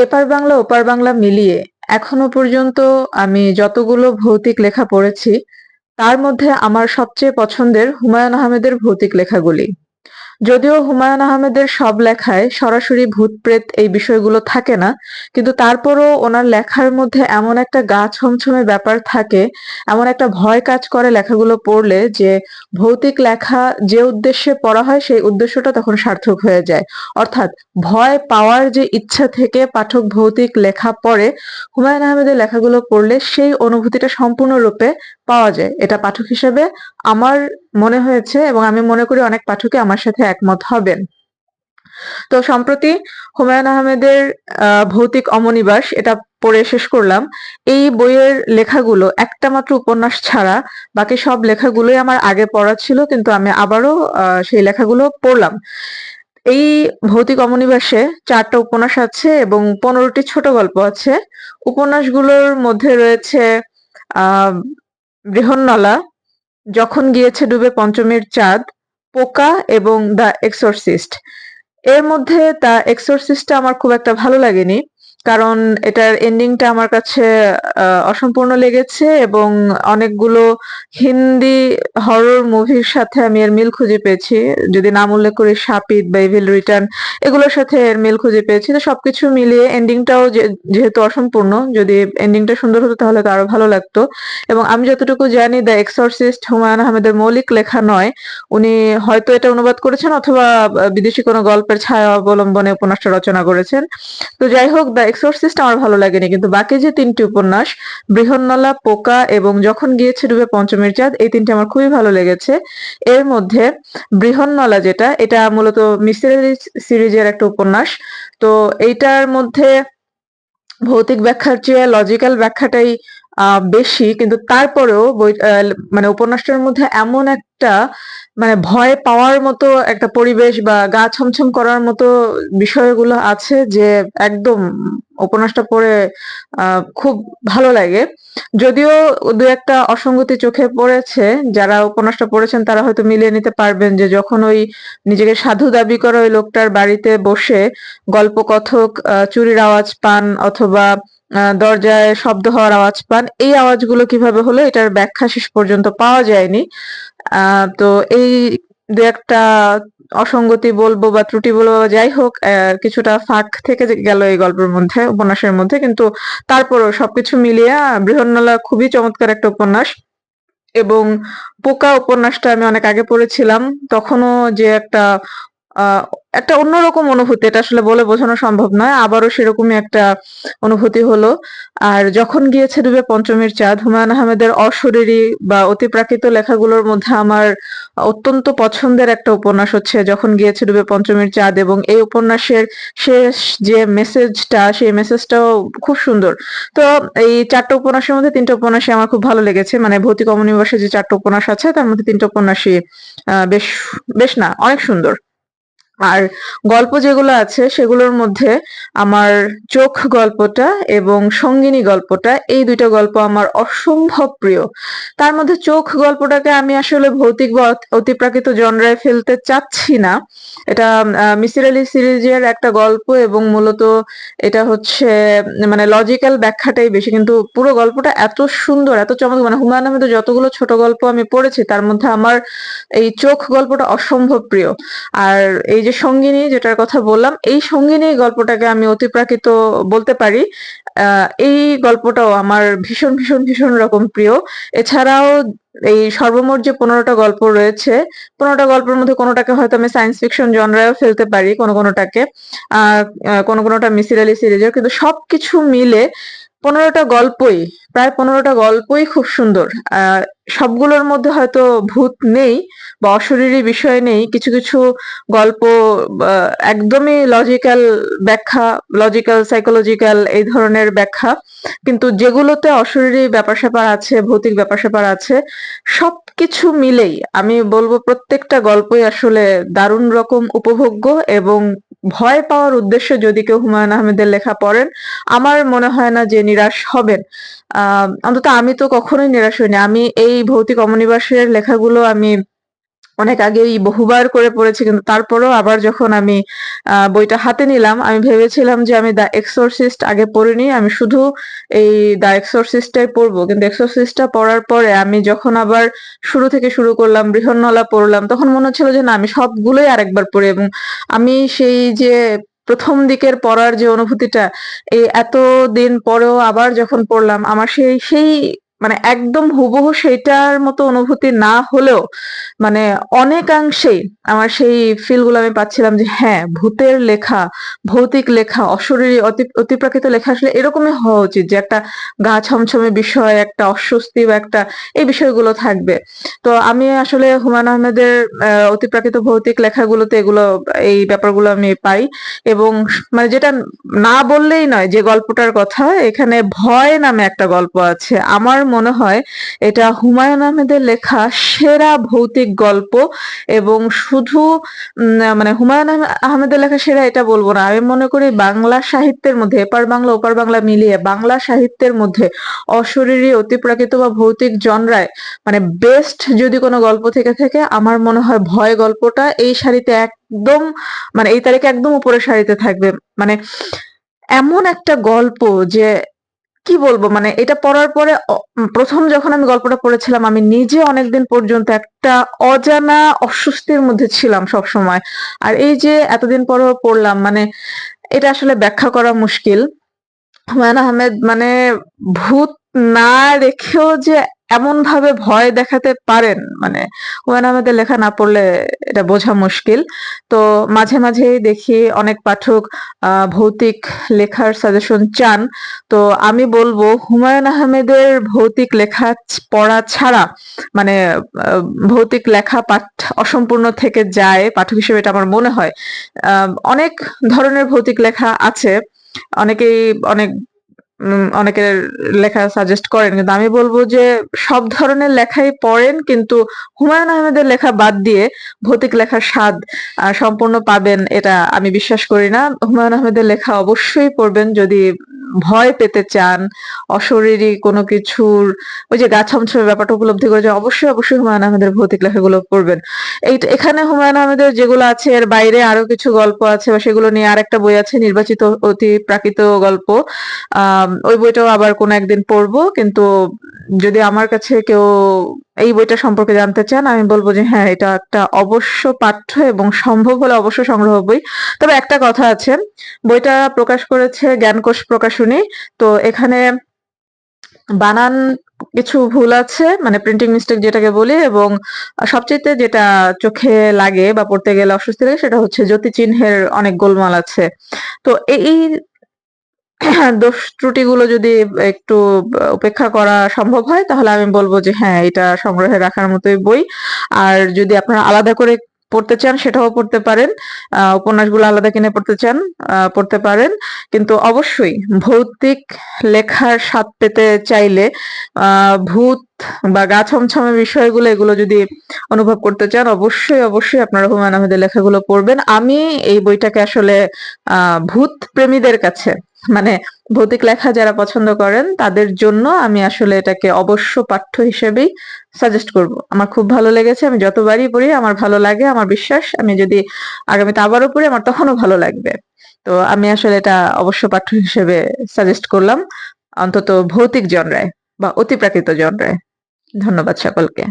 এপার বাংলা, ওপার বাংলা মিলিয়ে এখনও পর্যন্ত আমি যতগুলো ভৌতিক লেখা পড়েছি, তার মধ্যে আমার সবচেয়ে পছন্দের হুমায়ুন আহমেদের ভৌতিক লেখাগুলি। যদিও হুমায়ুন আহমেদের সব লেখায় সরাসরি ভূত প্রেত এই বিষয়গুলো থাকে না, কিন্তু তারপরও ওনার লেখার মধ্যে এমন একটা গা ছমছমে ব্যাপার থাকে, এমন একটা ভয় কাজ করে লেখাগুলো পড়লে যে ভৌতিক লেখা যে উদ্দেশ্যে পড়া হয় সেই উদ্দেশ্যটা তখন সার্থক হয়ে যায়। অর্থাৎ ভয় পাওয়ার যে ইচ্ছা থেকে পাঠক ভৌতিক লেখা পড়ে, হুমায়ুন আহমেদের লেখাগুলো পড়লে সেই অনুভূতিটা সম্পূর্ণরূপে পাওয়া যায়। এটা পাঠক হিসেবে আমার মনে হয়েছে এবং আমি মনে করি অনেক পাঠকে আমার সাথে একমত হবেন। তো সম্প্রতি হুমায়ুন আহমেদের ভৌতিক অমনিবাস, এটা পড়ে শেষ করলাম। এই বইয়ের লেখাগুলো একটা মাত্র উপন্যাস ছাড়া বাকি সব লেখাগুলোই আমার আগে পড়া ছিল, কিন্তু আমি আবারও সেই লেখাগুলো পড়লাম। এই ভৌতিক অমনিবাসে চারটা উপন্যাস আছে এবং পনেরোটি ছোট গল্প আছে। উপন্যাসগুলোর মধ্যে রয়েছে আহ বৃহন্নলা, যখন গিয়েছে ডুবে পঞ্চমীর চাঁদ পোকা এবং দ্য এক্সোরসিস্ট। এর মধ্যে দ্য এক্সোরসিস্টটা আমার খুব একটা ভালো লাগেনি। কারণ এটার এন্ডিংটা আমার কাছে অসম্পূর্ণ লেগেছে এবং অনেকগুলো হিন্দি হরর মুভির সাথে আমি এর মিল খুঁজে পেয়েছি। যদি নাম উল্লেখ করি শাপিত বা ইভিল রিটার্ন এগুলোর সাথে এর মিল খুঁজে পেয়েছি। তো সবকিছু মিলিয়ে এন্ডিংটাও যেহেতু অসম্পূর্ণ, যদি এন্ডিংটা সুন্দর হতো তাহলে তো আরও ভালো লাগতো। এবং আমি যতটুকু জানি দ্য এক্সরসিস্ট হুমায়ুন আহমেদের মৌলিক লেখা নয়। উনি হয়তো এটা অনুবাদ করেছেন অথবা বিদেশি কোনো গল্পের ছায়া অবলম্বনে উপন্যাসটা রচনা করেছেন। তো যাই হোক দ্য এক্সোরসিস্ট আমার ভালো লাগেনি, কিন্তু বাকি যে তিনটি উপন্যাস, বৃহন্নলা, পোকা এবং যখন গিয়েছে ডুবে পঞ্চমীর চাঁদ, এই তিনটি আমার খুবই ভালো লেগেছে। এর মধ্যে বৃহন্নলা যেটা, এটা মূলত মিসির সিরিজের একটা উপন্যাস। তো এইটার মধ্যে ভৌতিক ব্যাখ্যার চেয়ে লজিক্যাল ব্যাখ্যাটাই বেশি, কিন্তু তারপরেও বই মানে উপন্যাসটার মধ্যে এমন একটা মানে ভয় পাওয়ার মতো একটা পরিবেশ বা গা ছমছম করার মতো বিষয়গুলো আছে যে একদম উপন্যাসটা পড়ে খুব ভালো লাগে। যদিও দু একটা অসঙ্গতি চোখে পড়েছে, যারা উপন্যাসটা পড়েছেন তারা হয়তো মিলিয়ে নিতে পারবেন যে যখন ওই নিজেকে সাধু দাবি করা ওই লোকটার বাড়িতে বসে গল্প কথক চুরির আওয়াজ পান অথবা দরজায় শব্দ হওয়ার আওয়াজ পান। এই আওয়াজগুলো কীভাবে হলো এটার ব্যাখ্যা শেষ পর্যন্ত পাওয়া যায়নি। তো এই দু একটা অসঙ্গতি বলব বা ত্রুটি বলব যাই হোক কিছুটা ফাঁক থেকে গেল এই গল্পের মধ্যে, উপন্যাসের মধ্যে। কিন্তু তারপরও সবকিছু মিলিয়ে বৃহন্নলা খুবই চমৎকার একটা উপন্যাস। এবং পোকা উপন্যাসটা আমি অনেক আগে পড়েছিলাম। তখনও যে একটা একটা অন্যরকম অনুভূতি, এটা আসলে বলে বোঝানো সম্ভব নয়, আবারও সেরকমই একটা অনুভূতি হলো। আর যখন গিয়েছে ডুবে পঞ্চমীর চাঁদ, হুমায়ুন আহমেদের অশরীরী বা অতিপ্রাকৃত লেখাগুলোর মধ্যে আমার অত্যন্ত পছন্দের একটা উপন্যাস হচ্ছে, যখন গিয়েছে ডুবে পঞ্চমীর চাঁদ এবং এই উপন্যাসের শেষ যে মেসেজটা সেই মেসেজটাও খুব সুন্দর। তো এই চারটা উপন্যাসের মধ্যে তিনটা উপন্যাসই আমার খুব ভালো লেগেছে মানে ভৌতিক অমনিবাসে যে চারটা উপন্যাস আছে, তার মধ্যে তিনটা উপন্যাসই বেশ বেশ না, অনেক সুন্দর। আর গল্প যেগুলো আছে সেগুলোর মধ্যে আমার চোখ গল্পটা এবং সঙ্গিনী গল্পটা, এই দুইটা গল্প আমার অসম্ভব প্রিয়। তার মধ্যে চোখ গল্পটাকে আমি আসলে ভৌতিক অতিপ্রাকৃত জনরায় ফেলতে চাচ্ছি না। এটা মিসির আলী সিরিজের একটা গল্প এবং মূলত এটা হচ্ছে মানে লজিক্যাল ব্যাখ্যাটাই বেশি, কিন্তু পুরো গল্পটা এত সুন্দর, এত চমৎকার মানে হুমায়ুন আহমেদের যতগুলো ছোট গল্প আমি পড়েছি, তার মধ্যে আমার এই চোখ গল্পটা অসম্ভব প্রিয়। আর এই যে যে সঙ্গিনী যেটার কথা বললাম, এই সঙ্গিনী গল্পটাকে আমি অতিপ্রাকৃত বলতে পারি। এই গল্পটাও আমার ভীষণ ভীষণ ভীষণ রকম প্রিয়। এছাড়াও এই সর্বমোট যে পনেরোটা গল্প রয়েছে, পনেরোটা গল্পের মধ্যে কোনোটাকে হয়তো আমি সায়েন্স ফিকশন জনরায়ও ফেলতে পারি, কোনো কোনোটাকে আহ, কোনো কোনোটা মিসির আলী সিরিজের কিন্তু সবকিছু মিলে পনেরোটা গল্পই, প্রায় পনেরোটা গল্পই খুব সুন্দর। সবগুলোর মধ্যে হয়তো ভূত নেই বা অশরীরী বিষয় নেই, কিছু কিছু গল্প একদমই লজিক্যাল ব্যাখ্যা লজিক্যাল সাইকোলজিক্যাল এই ধরনের ব্যাখ্যা। কিন্তু যেগুলোতে অশরীরী ব্যাপার স্যাপার আছে, ভৌতিক ব্যাপার স্যাপার আছে সব কিছু মিলেই আমি বলব প্রত্যেকটা গল্পই আসলে দারুণ রকম উপভোগ্য এবং ভয় পাওয়ার উদ্দেশ্যে যদি কেউ হুমায়ুন আহমেদের লেখা পড়েন, আমার মনে হয় না যে নিরাশ হবেন। আহ, অন্তত আমি তো কখনোই নিরাশ হইনি। আমি এই ভৌতিক অমনিবাসের লেখাগুলো আমি অনেক আগেই বহুবার করে পড়েছি, কিন্তু তারপরেও আবার যখন আমি বইটা হাতে নিলাম, আমি ভেবেছিলাম যে আমি দ্য এক্সোরসিস্ট আগে পড়িনি, আমি শুধু এই দ্য এক্সোরসিস্টটাই পড়ব। কিন্তু এক্সোরসিস্টটা পড়ার পরে আমি যখন আবার শুরু থেকে শুরু করলাম, বৃহন্নলা পড়লাম, তখন মনে হচ্ছিল যে না, আমি সবগুলোই আরেকবার পড়ি এবং আমি সেই যে প্রথম দিকের পড়ার যে অনুভূতিটা, এই এত দিন পরেও আবার যখন পড়লাম, আমার সেই সেই মানে একদম হুবহু সেটার মতো অনুভূতি না হলেও মানে অনেকাংশেই আমার সেই ফিলগুলো আমি পাচ্ছিলাম যে হ্যাঁ ভূতের লেখা ভৌতিক লেখা অশরীরী অতি অতিপ্রাকৃত লেখা আসলে এরকমই হওয়া উচিত যে একটা গা ছমছমে বিষয় একটা অস্বস্তি বা একটা এই বিষয়গুলো থাকবে। তো আমি আসলে হুমায়ুন আহমেদের আহ, অতিপ্রাকৃত ভৌতিক লেখাগুলোতে এগুলো এই ব্যাপারগুলো আমি পাই এবং মানে যেটা না বললেই নয় যে গল্পটার কথা এখানে ভয় নামে একটা গল্প আছে। আমার মনে হয় এটা হুমায়ুন আহমেদের লেখা সেরা ভৌতিক গল্প এবং শুধু মানে হুমায়ুন আহমেদের লেখা সেরা এটা বলব না। আমি মনে করি বাংলা সাহিত্যের মধ্যে, এপার বাংলা, ওপার বাংলা মিলিয়ে বাংলা সাহিত্যের মধ্যে অশরীরী, অতিপ্রাকৃত বা ভৌতিক জনরায় মানে বেস্ট যদি কোনো গল্প থেকে থাকে, আমার মনে হয় ভয় গল্পটা এই সারিতে একদম মানে এই তারিখে একদম উপরের সারিতে থাকবে। মানে এমন একটা গল্প যে কি বলব? মানে এটা পড়ার পরে প্রথম যখন আমি গল্পটা পড়েছিলাম, আমি নিজে অনেকদিন পর্যন্ত একটা অজানা অস্বস্তির মধ্যে ছিলাম সব সময় আর এই যে এতদিন পর পড়লাম মানে এটা আসলে ব্যাখ্যা করা মুশকিল। হুমায়ুন আহমেদ মানে ভূত না রেখেও যে এমন ভাবে ভয় দেখাতে পারেন? মানে হুমায়ুন আহমেদের লেখা না পড়লে এটা বোঝা মুশকিল। তো মাঝে মাঝেই দেখি অনেক পাঠক ভৌতিক লেখার সাজেশন চান। তো আমি বলব, হুমায়ুন আহমেদের ভৌতিক লেখা পড়া ছাড়া মানে ভৌতিক লেখা পাঠ অসম্পূর্ণ থেকে যায়, পাঠক হিসেবে এটা আমার মনে হয়। অনেক ধরনের ভৌতিক লেখা আছে। অনেকেই অনেক উম, অনেকের লেখা সাজেস্ট করেন। কিন্তু আমি বলব যে সব ধরনের লেখাই পড়েন কিন্তু হুমায়ুন আহমেদের লেখা বাদ দিয়ে ভৌতিক লেখার স্বাদ সম্পূর্ণ পাবেন এটা আমি বিশ্বাস করি না। হুমায়ুন আহমেদের লেখা অবশ্যই পড়বেন যদি ভয় পেতে চান, অশরীরী কোনো কিছুর, ওই যে গা ছমছমে ব্যাপারটা উপলব্ধি করে যে অবশ্যই অবশ্যই হুমায়ুন আহমেদের ভৌতিক লেখাগুলো পড়বেন। এই এখানে হুমায়ুন আহমেদের যেগুলো আছে, এর বাইরে আরও কিছু গল্প আছে বা সেগুলো নিয়ে আরেকটা বই আছে, নির্বাচিত অতি প্রাকৃত গল্প। ওই বইটাও আবার কোনো একদিন পড়ব, কিন্তু যদি আমার কাছে কেউ এই বইটা সম্পর্কে জানতে চান, আমি বলব যে হ্যাঁ এটা একটা অবশ্য পাঠ্য এবং সম্ভব হলে অবশ্য সংগ্রহ বই। তবে একটা কথা আছে, বইটা প্রকাশ করেছে, জ্ঞানকোষ প্রকাশনী তো এখানে বানান কিছু ভুল আছে মানে প্রিন্টিং মিস্টেক যেটাকে বলি, এবং সবচেয়ে যেটা চোখে লাগে বা পড়তে গেলে অস্বস্তি লাগে সেটা হচ্ছে জ্যোতি চিহ্নের অনেক গোলমাল আছে। তো এই দোষ ত্রুটিগুলো যদি একটু উপেক্ষা করা সম্ভব হয়, তাহলে আমি বলব যে হ্যাঁ এটা সংগ্রহে রাখার মতোই বই। আর যদি আপনারা আলাদা করে পড়তে চান, সেটাও পড়তে পারেন। উপন্যাসগুলো আলাদা কিনে পড়তে চান পড়তে পারেন। কিন্তু অবশ্যই ভৌতিক লেখার স্বাদ পেতে চাইলে ভূত বা গা ছমছমে বিষয়গুলো, এগুলো যদি অনুভব করতে চান, অবশ্যই অবশ্যই আপনারা হুমায়ুন আহমেদের লেখাগুলো পড়বেন। আমি এই বইটাকে আসলে ভূত প্রেমীদের কাছে মানে ভৌতিক লেখা যারা পছন্দ করেন, তাদের জন্য আমি আসলে এটাকে অবশ্য পাঠ্য হিসেবেই সাজেস্ট করব। আমার খুব ভালো লেগেছে, আমি যতবারই পড়ি, আমার ভালো লাগে, আমার বিশ্বাস, আমি যদি আগামীতে আবারও পড়ি, আমার তখনও ভালো লাগবে। তো আমি আসলে এটা অবশ্য পাঠ্য হিসেবে সাজেস্ট করলাম, অন্তত ভৌতিক জনরায় বা অতিপ্রাকৃত জনরায়। ধন্যবাদ সকলকে।